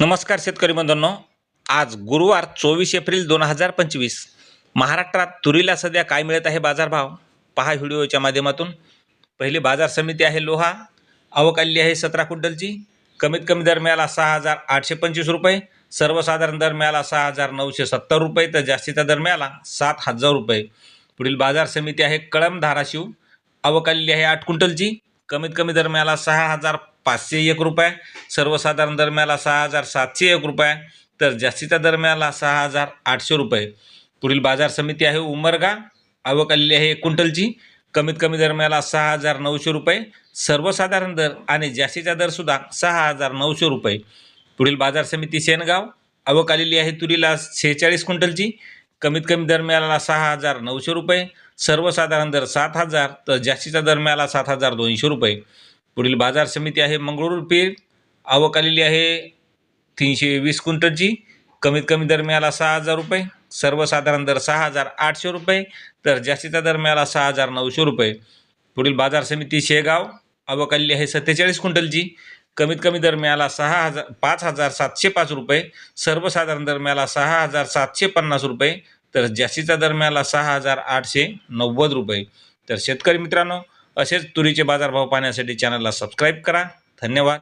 नमस्कार शेतकरी बंधूंनो. आज गुरुवार चोवीस एप्रिल दोन हजार पंचवीस. महाराष्ट्रात तुरीला सध्या काय मिळत आहे बाजारभाव? पहा व्हिडिओच्या माध्यमातून. पहिली बाजार समिती आहे लोहा. आवक आलेली आहे सतरा क्विंटलची. कमीत कमी दर मिळाला सहा हजार आठशे पंचवीस रुपये. सर्वसाधारण दर मिळाला सहा हजार नऊशे सत्तर रुपये. तर जास्तीचा दर मिळाला सात हजार रुपये. पुढील बाजार समिती आहे कळम धाराशिव. आवक आलेली आहे आठ क्विंटलची. कमीत कमी दर मिळाला सहा हजार पाचशे एक रुपये सर्वसाधारण दरम्याला सहा हजार सातशे एक रुपये तर जास्तीच्या दरम्याला सहा हजार आठशे रुपये. पुढील बाजार समिती आहे उमरगा आवक आलेली आहे एक क्विंटलची. कमीत कमी दरम्याला सहा हजार नऊशे रुपये सर्वसाधारण दर आणि जास्तीचा दरसुद्धा सहा हजार नऊशे रुपये. पुढील बाजार समिती शेनगाव आवक आलेली आहे तुरीला शेहेचाळीस क्विंटलची. कमीत कमी दरम्याला सहा हजार नऊशे रुपये सर्वसाधारण दर सात हजार तर जास्तीचा दरम्याला सात हजार दोनशे रुपये. पुढील बाजार समिती आहे मंगळूर पीर आवक आलेली आहे तीनशे वीस क्विंटलची. कमीत कमी दर मिळाला सहा हजार रुपये. सर्वसाधारण दर सहा हजार आठशे रुपये. तर जास्तीचा दर मिळाला सहा हजार नऊशे रुपये. पुढील बाजार समिती शेगाव. आवक आलेली आहे सत्तेचाळीस क्विंटलची. कमीत कमी दर मिळाला सहा हजार पाच हजार सातशे पाच रुपये. सर्वसाधारण दर मिळाला सहा हजार सातशे पन्नास रुपये. तर जास्तीचा दर मिळाला सहा हजार आठशे नव्वद रुपये. तर शेतकरी मित्रांनो असेच तुरीचे बाजारभाव पाहण्यासाठी चॅनलला सबस्क्राईब करा. धन्यवाद.